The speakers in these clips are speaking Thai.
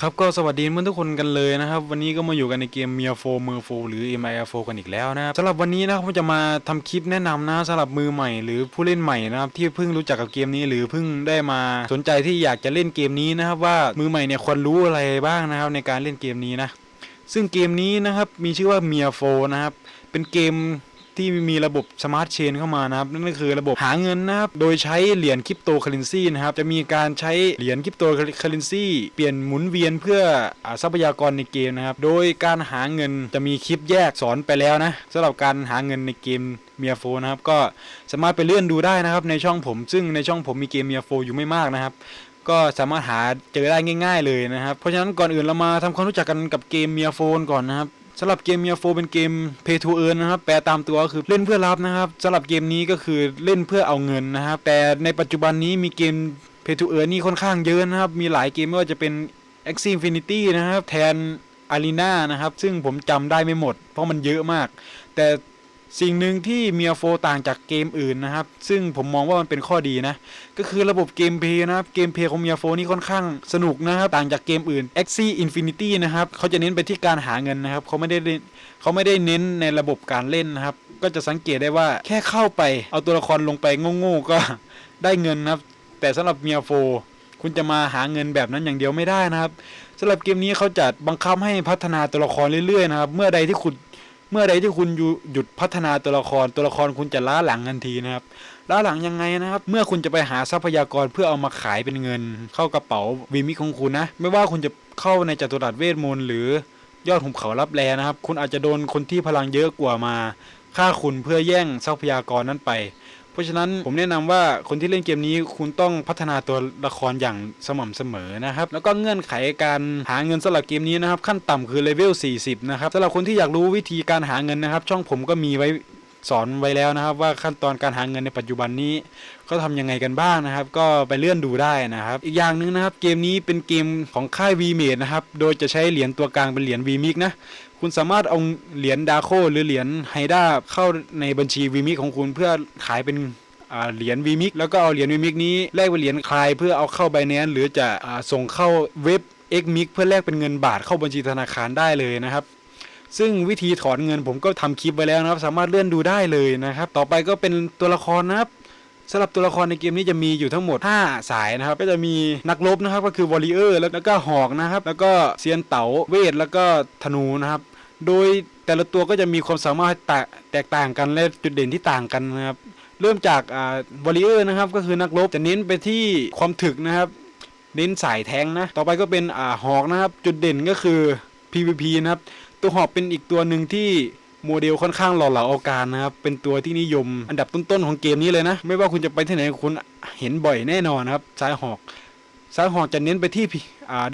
ครับก็สวัสดีเพื่อนทุกคนกันเลยนะครับ วันนี้ก็มาอยู่กันในเกมเมียโฟมือโฟหรือ m i โฟกันอีกแล้วนะครับสำหรับวันนี้นะครับผมจะมาทำคลิปแนะนำนะสำหรับมือใหม่ หรือผู้เล่นใหม่นะครับที่เพิ่งรู้จักกับเกมนี้หรือเพิ่งได้มาสนใจที่อยากจะเล่นเกมนี้นะครับว่ามือใหม่เนี่ยควรรู้อะไรบ้างนะครับในการเล่นเกมนี้นะซึ่งเกมนี้นะครับมีชื่อว่าเมียโฟนะครับเป็นเกม ที่มีระบบสมาร์ทเชนเข้ามานะครับนั่นก็คือระบบหาเงินนะครับโดยใช้เหรียญคริปโตเคอเรนซีนะครับจะมีการใช้เหรียญคริปโตเคอเรนซีเปลี่ยนหมุนเวียนเพื่อทรัพยากรในเกมนะครับโดยการหาเงินจะมีคลิปแยกสอนไปแล้วนะสำหรับการหาเงินในเกมเมียโฟนะครับก็สามารถไปเลื่อนดูได้นะครับในช่องผม ซึ่งในช่องผมมีเกมเมียโฟอยู่ไม่มากนะครับก็สามารถหาเจอได้ง่าย ๆ เลยนะครับ เพราะฉะนั้นก่อนอื่นเรามาทำความรู้จักกันกับเกมเมียโฟนก่อนนะครับ สำหรับเกมเมียโฟเป็นเกม Pay to Earn นะครับแปลตามตัวก็คือเล่นเพื่อรับนะครับสำหรับเกมนี้ก็คือเล่นเพื่อเอาเงินนะครับแต่ในปัจจุบันนี้มีเกม Pay to Earn นี่ค่อนข้างเยอะนะครับ มีหลายเกมไม่ว่าจะเป็น Axie Infinity นะครับแทน Arena นะครับซึ่งผมจำได้ไม่หมด เพราะมันเยอะมาก แต่ สิ่งหนึ่งที่เมียโฟต่างจากเกมอื่นนะครับ ซึ่งผมมองว่ามันเป็นข้อดีนะ ก็คือระบบเกมเพลย์นะครับเกมเพลย์ของเมียโฟนี่ค่อนข้างสนุกนะครับ ต่างจากเกมอื่น a x i Infinity นะครับเขาจะเน้นไปที่การหาเงินนะครับเขาไม่ได้เขาไม่ได้เน้นในระบบการเล่นนะครับ ก็จะสังเกตได้ว่าแค่เข้าไป เอาตัวละครลงไปโง่ๆก็ได้เงินนะครับ แต่สำหรับเมียโฟคุณจะมาหาเงินแบบนั้นอย่างเดียวไม่ได้นะครับสำหรับเกมนี้เขาจะบังคับให้พัฒนาตัวละครเรื่อยๆนะครับ เมื่อใดที่คุณ เมื่อใดที่คุณหยุดพัฒนาตัวละครตัวละครคุณจะล้าหลังทันทีนะครับล้าหลังยังไงนะครับ เมื่อคุณจะไปหาทรัพยากรเพื่อเอามาขายเป็นเงิน เข้ากระเป๋าวีมิของคุณนะ ไม่ว่าคุณจะเข้าในจัตุรัสเวทมนต์หรือยอดหุบเขารับแลนะครับ คุณอาจจะโดนคนที่พลังเยอะกว่ามาฆ่าคุณเพื่อแย่งทรัพยากรนั้นไป เพราะฉะนั้นผมแนะนำว่าคนที่เล่นเกมนี้คุณต้องพัฒนาตัวละครอย่างสม่ำเสมอนะครับแล้วก็เงื่อนไขการหาเงินสำหรับเกมนี้นะครับขั้นต่ำคือเลเวล40นะครับสำหรับคนที่อยากรู้วิธีการหาเงินนะครับ ช่องผมก็มีไว้ สอนไว้แล้วนะครับ ว่าขั้นตอนการหาเงินในปัจจุบันนี้ ก็ทำยังไงกันบ้างนะครับ ก็ไปเลื่อนดูได้นะครับ อีกอย่างหนึ่งนะครับ เกมนี้เป็นเกมของค่าย v m a d e นะครับ โดยจะใช้เหรียญตัวกลางเป็นเหรียญ v m i x นะคุณสามารถเอาเหรียญดาโคหรือเหรียญไฮด้าเข้าในบัญชี v m i x ของคุณเพื่อขายเป็นเหรียญวีมิกแล้วก็เอาเหรียญวีมิกนี้แลกเป็นเหรียญคลายเพื่อเอาเข้าไบแนนหรือจะอ่าส่งเข้าเว็บ x m i x เพื่อแลกเป็นเงินบาทเข้าบัญชีธนาคารได้เลยนะครับ ซึ่งวิธีถอนเงินผมก็ทำคลิปไว้แล้วนะครับ สามารถเลื่อนดูได้เลยนะครับ ต่อไปก็เป็นตัวละครนะครับสำหรับตัวละครในเกมนี้จะมีอยู่ทั้งหมด 5 สายนะครับ ก็จะมีนักรบนะครับ ก็คือวอลเลเยอร์แล้วก็หอกนะครับ แล้วก็เซียนเต๋าเวทแล้วก็ธนูนะครับ โดยแต่ละตัวก็จะมีความสามารถแตกต่างกันและจุดเด่นที่ต่างกันนะครับเริ่มจากวอลเลเยอร์นะครับก็คือนักรบจะเน้นไปที่ความถึกนะครับ เน้นสายแทงนะ ต่อไปก็เป็นอ่าหอกนะครับ จุดเด่นก็คือ PVP นะครับ ตัวหอกเป็นอีกตัวหนึ่งที่โมเดลค่อนข้างหล่อเหลาเอาการนะครับ เป็นตัวที่นิยมอันดับต้นๆของเกมนี้เลยนะ ไม่ว่าคุณจะไปที่ไหนคุณเห็นบ่อยแน่นอนนะครับสายหอกสายหอกจะเน้นไปที่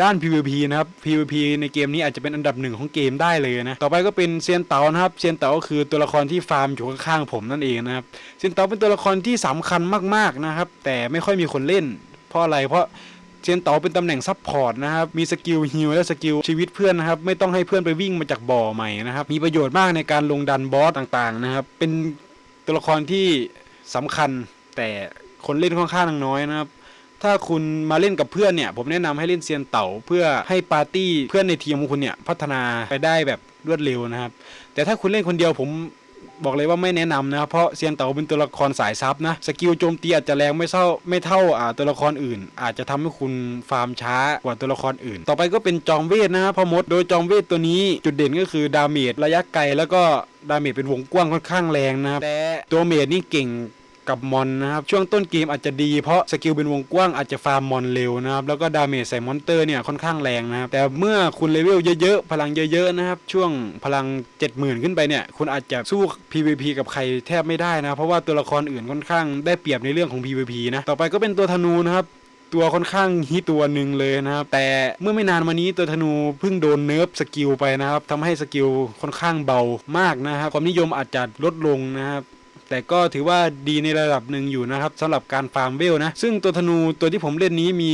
ด้าน PVP นะครับ PVP ในเกมนี้อาจจะเป็นอันดับหนึ่งของเกมได้เลยนะ ต่อไปก็เป็นเซียนเต๋านะครับเซียนเต๋าก็คือตัวละครที่ฟาร์มอยู่ข้างๆผมนั่นเองนะครับเซียนเต๋าเป็นตัวละครที่สำคัญมากๆนะครับ แต่ไม่ค่อยมีคนเล่น เพราะอะไรเพราะ เซียนเต๋าเป็นตำแหน่งซับพอร์ตนะครับ มีสกิลฮิลและสกิลชีวิตเพื่อนนะครับ ไม่ต้องให้เพื่อนไปวิ่งมาจากบ่อใหม่นะครับ มีประโยชน์มากในการลงดันบอสต่างๆนะครับ เป็นตัวละครที่สำคัญแต่คนเล่นค่อนข้างน้อยนะครับ ถ้าคุณมาเล่นกับเพื่อนเนี่ย ผมแนะนำให้เล่นเซียนเต๋าเพื่อให้ปาร์ตี้เพื่อนในทีมของคุณเนี่ยพัฒนาไปได้แบบรวดเร็วนะครับ แต่ถ้าคุณเล่นคนเดียวผม บอกเลยว่าไม่แนะนำนะครับเพราะเซียนเต๋าเป็นตัวละครสายซับนะสกิลโจมตีอาจจะแรงไม่เท่าไม่เท่าอ่าตัวละครอื่น อาจจะทำให้คุณฟาร์มช้ากว่าตัวละครอื่น ต่อไปก็เป็นจอมเวทนะครับพ่อมดโดยจอมเวทตัวนี้จุดเด่นก็คือดาเมจระยะไกลแล้วก็ดาเมจเป็นวงกว้างค่อนข้างแรงนะครับแต่ตัวเมจนี่เก่ง กับมอนนะครับช่วงต้นเกมอาจจะดีเพราะสกิลเป็นวงกว้างอาจจะฟาร์มมอนเร็วนะครับแล้วก็ดาเมจใส่มอนเตอร์เนี่ยค่อนข้างแรงนะครับแต่เมื่อคุณเลเวลเยอะๆ พลังเยอะๆนะครับช่วงพลัง 70,000 ขึ้นไปเนี่ยคุณอาจจะสู้ PVP กับใครแทบไม่ได้นะเพราะว่าตัวละครอื่นค่อนข้างได้เปรียบในเรื่องของ PVP นะต่อไปก็เป็นตัวธนูนะครับตัวค่อนข้างฮิตตัวหนึ่งเลยนะครับ แต่เมื่อไม่นานมานี้ตัวธนูเพิ่งโดนเนิร์ฟสกิลไปนะครับทำให้สกิลค่อนข้างเบามากนะครับ ความนิยมอาจจะลดลงนะครับ แต่ก็ถือว่าดีในระดับหนึ่งอยู่นะครับสำหรับการฟาร์มเวลนะ ซึ่งตัวธนูตัวที่ผมเล่นนี้มี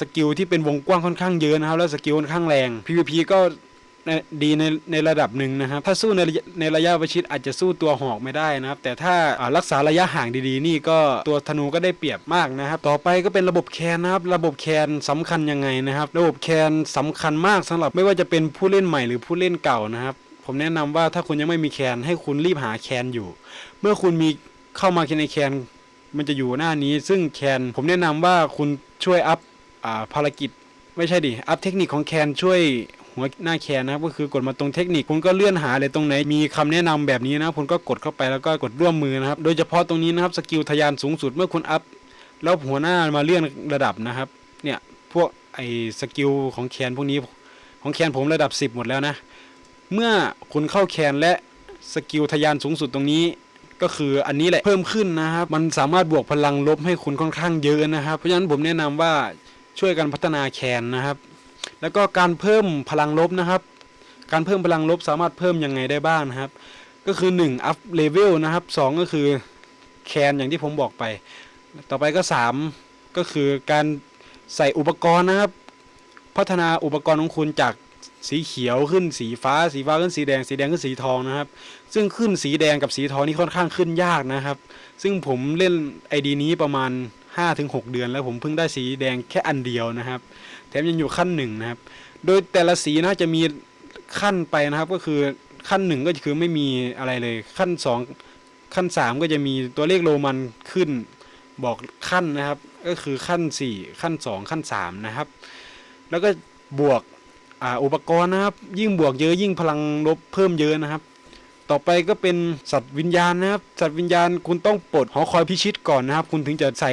สกิลที่เป็นวงกว้างค่อนข้างเยอะนะครับ แล้วสกิลค่อนข้างแรง PVP ก็ดีในในระดับหนึ่งนะครับ ถ้าสู้ในในระยะประชิดอาจจะสู้ตัวหอกไม่ได้นะครับ แต่ถ้าารักษาระยะห่างดีๆ นี่ก็ตัวธนูก็ได้เปรียบมากนะครับ ต่อไปก็เป็นระบบแคนนะครับ ระบบแคนสำคัญยังไงนะครับ ระบบแคนสำคัญมากสำหรับไม่ว่าจะเป็นผู้เล่นใหม่หรือผู้เล่นเก่านะครับ ผมแนะนำว่าถ้าคุณยังไม่มีแคนให้คุณรีบหาแคนอยู่ เมื่อคุณมีเข้ามาในแคนมันจะอยู่หน้านี้ ซึ่งแคนผมแนะนำว่าคุณช่วยอัพอ่าภารกิจ ไม่ใช่ดิอัพเทคนิคของแคนช่วยหัวหน้าแคนนะก็คือกดมาตรงเทคนิคคุณก็เลื่อนหาเลยตรงไหนมีคำแนะนำแบบนี้นะคุณก็กดเข้าไปแล้วก็กดร่วมมือนะครับ โดยเฉพาะตรงนี้นะครับสกิลทะยานสูงสุดเมื่อคุณอัพแล้วหัวหน้ามาเลื่อนระดับนะครับ เนี่ยพวกไอ้สกิลของแคนพวกนี้ของแคนผมระดับ 10 หมดแล้วนะ เมื่อคุณเข้าแคนและสกิลทะยานสูงสุดตรงนี้ก็คืออันนี้แหละเพิ่มขึ้นนะครับ มันสามารถบวกพลังลบให้คุณค่อนข้างเยอะนะครับ เพราะฉะนั้นผมแนะนำว่าช่วยกันพัฒนาแคนนะครับ แล้วก็การเพิ่มพลังลบนะครับ การเพิ่มพลังลบสามารถเพิ่มยังไงได้บ้างนะครับ ก็คือ1อัพเลเวลนะครับ2ก็คือแคนอย่างที่ผมบอกไป ต่อไปก็ 3 ก็คือการใส่อุปกรณ์นะครับ พัฒนาอุปกรณ์ของคุณจาก สีเขียวขึ้นสีฟ้า สีฟ้าขึ้นสีแดง สีแดงขึ้นสีทองนะครับ ซึ่งขึ้นสีแดงกับสีทองนี่ค่อนข้างขึ้นยากนะครับ ซึ่งผมเล่นไอดีนี้ประมาณ 5-6 เดือน แล้วผมเพิ่งได้สีแดงแค่อันเดียวนะครับ แถมยังอยู่ขั้นหนึ่งนะครับ โดยแต่ละสีนะจะมีขั้นไปนะครับก็คือขั้นหนึ่งก็คือไม่มีอะไรเลยขั้นสองขั้นสามก็จะมีตัวเลขโรมันขึ้นบอกขั้นนะครับ ก็คือขั้นสี่ขั้นสองขั้นสามนะครับ แล้วก็บวก อ่าอุปกรณ์นะครับ ยิ่งบวกเยอะยิ่งพลังลบเพิ่มเยอะนะครับ ต่อไปก็เป็นสัตว์วิญญาณนะครับ สัตว์วิญญาณคุณต้องปลดหอคอยพิชิตก่อนนะครับ คุณถึงจะใส่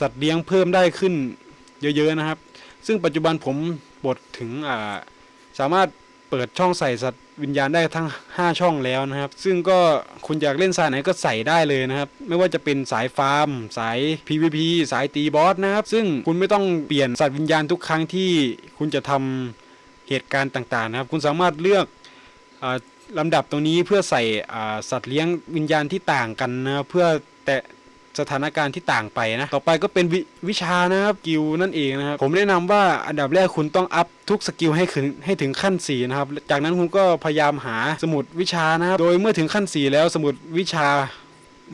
สัตว์เลี้ยงเพิ่มได้ขึ้นเยอะๆนะครับ ซึ่งปัจจุบันผมปลดถึงอ่าสามารถเปิดช่องใส่สัตว์วิญญาณได้ทั้ง 5 ช่องแล้วนะครับ ซึ่งก็คุณอยากเล่นสายไหนก็ใส่ได้เลยนะครับ ไม่ว่าจะเป็นสายฟาร์ม สาย PVP สายตีบอสนะครับ ซึ่งคุณไม่ต้องเปลี่ยนสัตว์วิญญาณทุกครั้งที่คุณจะทำ เหตุการณ์ต่างๆนะครับ คุณสามารถเลือกอลำดับตรงนี้เพื่อใส่สัตว์เลี้ยงวิญญาณที่ต่างกันนะเพื่อแต่สถานการณ์ที่ต่างไปนะ ต่อไปก็เป็นววิชานะครับสกิลนั่นเองนะครับผมแนะนำว่าอันดับแรกคุณต้องอัพทุกสกิลให้ถึงให้ถึงขั้น 4 นะครับ จากนั้นคุณก็พยายามหาสมุดวิชานะครับ โดยเมื่อถึงขั้น 4 แล้วสมุดวิชา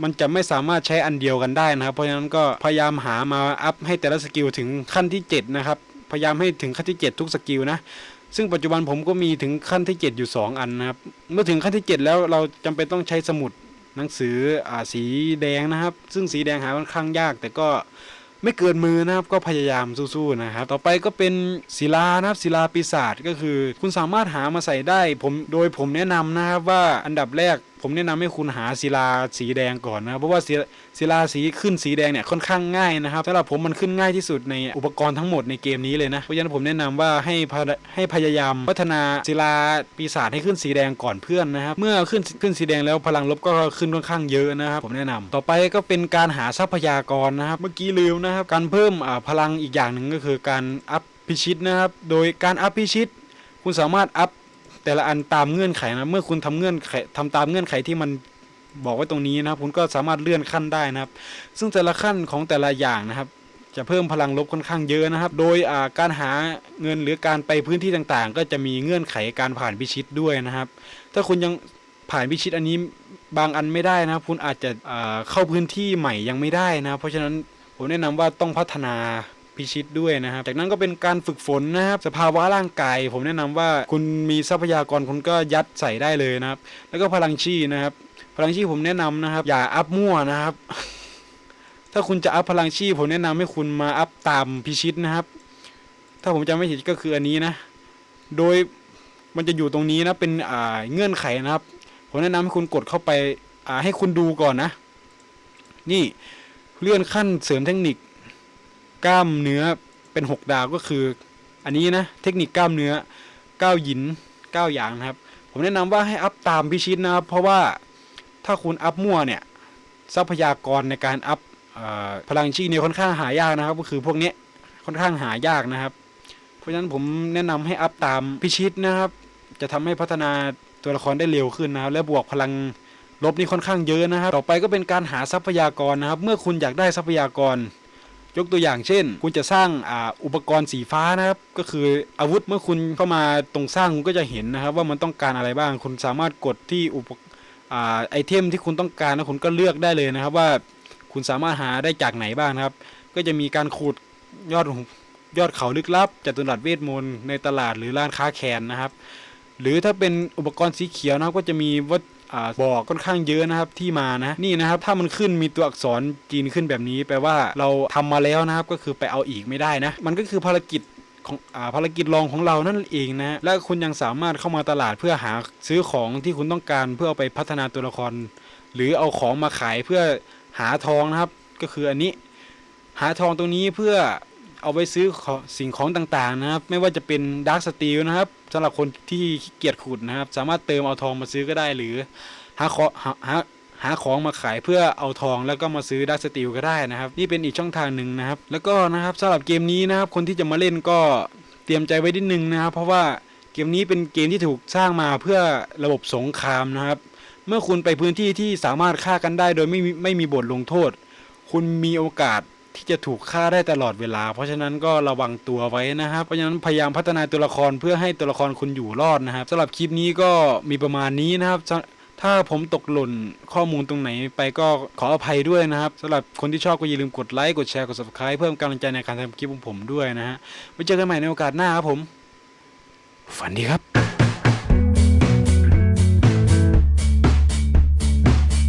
มันจะไม่สามารถใช้อันเดียวกันได้นะครับ เพราะฉะนั้นก็พยายามหามาอัพให้แต่ละสกิลถึงขั้นที่ 7 นะครับ พยายามให้ถึงขั้นที่ 7 ทุกสกิลนะ ซึ่งปัจจุบันผมก็มีถึงขั้นที่ 7 อยู่ 2 อันนะครับ เมื่อถึงขั้นที่ 7 แล้วเราจำเป็นต้องใช้สมุดหนังสืออ่าสีแดงนะครับ ซึ่งสีแดงหาค่อนข้างยาก แต่ก็ไม่เกินมือนะครับก็พยายามสู้ๆนะครับ ต่อไปก็เป็นศิลานะครับศิลาปีศาจก็คือ คุณสามารถหามาใส่ได้ผมโดยผมแนะนำนะครับว่าอันดับแรก ผมแนะนำให้คุณหาศิลาสีแดงก่อนนะครับเพราะว่าศิลาสีขึ้นสีแดงเนี่ยค่อนข้างง่ายนะครับสำหรับผมมันขึ้นง่ายที่สุดในอุปกรณ์ทั้งหมดในเกมนี้เลยนะเพราะฉะนั้นผมแนะนำว่าให้พะให้พยายามพัฒนาศิลาปีศาจให้ขึ้นสีแดงก่อนเพื่อนนะครับเมื่อขึ้นขึ้นสีแดงแล้วพลังลบก็ขึ้นค่อนข้างเยอะนะครับผมแนะนำต่อไปก็เป็นการหาทรัพยากรนะครับเมื่อกี้ลืมนะครับการเพิ่มพลังอีกอย่างหนึ่งก็คือการอัพพิชิตนะครับโดยการอัพพิชิต คุณสามารถอัพ แต่ละอันตามเงื่อนไขนะเมื่อคุณทำเงื่อนไขทำตามเงื่อนไขที่มันบอกไว้ตรงนี้นะครับ คุณก็สามารถเลื่อนขั้นได้นะครับ ซึ่งแต่ละขั้นของแต่ละอย่างนะครับ จะเพิ่มพลังลบค่อนข้างเยอะนะครับ โดยาการหาเงินหรือการไปพื้นที่ต่างๆ ก็จะมีเงื่อนไขการผ่านพิชิตด้วยนะครับ ถ้าคุณยังผ่านพิชิตอันนี้บางอันไม่ได้นะครับคุณอาจจะเข้าพื้นที่ใหม่ยังไม่ได้นะ เพราะฉะนั้นผมแนะนำว่าต้องพัฒนา พิชิตด้วยนะครับ จากนั้นก็เป็นการฝึกฝนนะครับ สภาวะร่างกาย ผมแนะนำว่าคุณมีทรัพยากรคุณก็ยัดใส่ได้เลยนะครับ แล้วก็พลังชีนะครับ พลังชีผมแนะนำนะครับ อย่าอัพมั่วนะครับ ถ้าคุณจะอัพพลังชีผมแนะนำให้คุณมาอัพตามพิชิตนะครับ ถ้าผมจำไม่ผิดก็คืออันนี้นะ โดยมันจะอยู่ตรงนี้นะเป็นอ่าเงื่อนไขนะครับ ผมแนะนำให้คุณกดเข้าไปอ่าให้คุณดูก่อนนะ นี่เลื่อนขั้นเสริมเทคนิค กล้ามเนื้อเป็นหกดาวก็คือ อันนี้นะเทคนิคกล้ามเนื้อก้าหยินก้าวหยางนะครับ ผมแนะนำว่าให้อัพตามพิชิตนะครับ เพราะว่าถ้าคุณอัพมั่วเนี่ยทรัพยากรในการอัพอพลังชีเนี่ยค่อนข้างหายากนะครับ ก็คือพวกนี้ค่อนข้างหายากนะครับ เพราะฉะนั้นผมแนะนำให้อัพตามพิชิตนะครับ จะทำให้พัฒนาตัวละครได้เร็วขึ้นนะครับ และบวกพลังลบนี่ค่อนข้างเยอะนะครับ ต่อไปก็เป็นการหาทรัพยากรนะครับ เมื่อคุณอยากได้ทรัพยากร ยกตัวอย่างเช่น คุณจะสร้างอ,าอุปกรณ์สีฟ้านะครับ ก็คืออาวุธเมื่อคุณเข้ามาตรงสร้างคุณก็จะเห็นนะครับ ว่ามันต้องการอะไรบ้าง คุณสามารถกดที่อุปอไอเทมที่คุณต้องการแล้วคุณก็เลือกได้เลยนะครับ ว่าคุณสามารถหาได้จากไหนบ้างครับ ก็จะมีการขุดยอดยอดเขาลึกลับจัตุรัสเวทมนต์ในตลาดหรือร้านค้าแคนนะครับ หรือถ้าเป็นอุปกรณ์สีเขียวนะครับก็จะมีวัดอ่า บอกค่อนข้างเยอะนะครับที่มานะนี่นะครับถ้ามันขึ้นมีตัวอักษรจีนขึ้นแบบนี้แปลว่าเราทำมาแล้วนะครับก็คือไปเอาอีกไม่ได้นะมันก็คือภารกิจของอาภารกิจรองของเรานั่นเองนะและคุณยังสามารถเข้ามาตลาดเพื่อหาซื้อของที่คุณต้องการเพื่อเอาไปพัฒนาตัวละคร หรือเอาของมาขายเพื่อหาทองนะครับ ก็คืออันนี้ หาทองตรงนี้เพื่อ เอาไปซื้อสิ่งของต่างๆนะครับ ไม่ว่าจะเป็นดาร์ s สตีลนะครับสำหรับคนที่ขี้เกียจขุดนะครับ สามารถเติมเอาทองมาซื้อก็ได้หรือหาของหาหาหาของมาขายเพื่อเอาทองแล้วก็มาซื้อดาร์ s สตีลก็ได้นะครับ นี่เป็นอีกช่องทางหนึ่งนะครับ แล้วก็นะครับสำหรับเกมนี้นะครับ คนที่จะมาเล่นก็เตรียมใจไว้นิดนึงนะครับ เพราะว่าเกมนี้เป็นเกมที่ถูกสร้างมาเพื่อระบบสงครามนะครับ เมื่อคุณไปพื้นที่ที่สามารถฆ่ากันได้โดยไม่มีไม่มีบทลงโทษ คุณมีโอกาส ที่จะถูกฆ่าได้ตลอดเวลา เพราะฉะนั้นก็ระวังตัวไว้นะครับเพราะฉะนั้นพยายามพัฒนาตัวละครเพื่อให้ตัวละครคุณอยู่รอดนะครับสำหรับคลิปนี้ก็มีประมาณนี้นะครับถ้าผมตกหล่นข้อมูลตรงไหนไปก็ขออภัยด้วยนะครับสำหรับคนที่ชอบก็อย่าลืมกดไลค์กดแชร์กด subscribe เพิ่มกำลังใจในการทำคลิปของผมด้วยนะฮะไว้เจอกันใหม่ในโอกาสหน้าครับผม ฝันดีครับ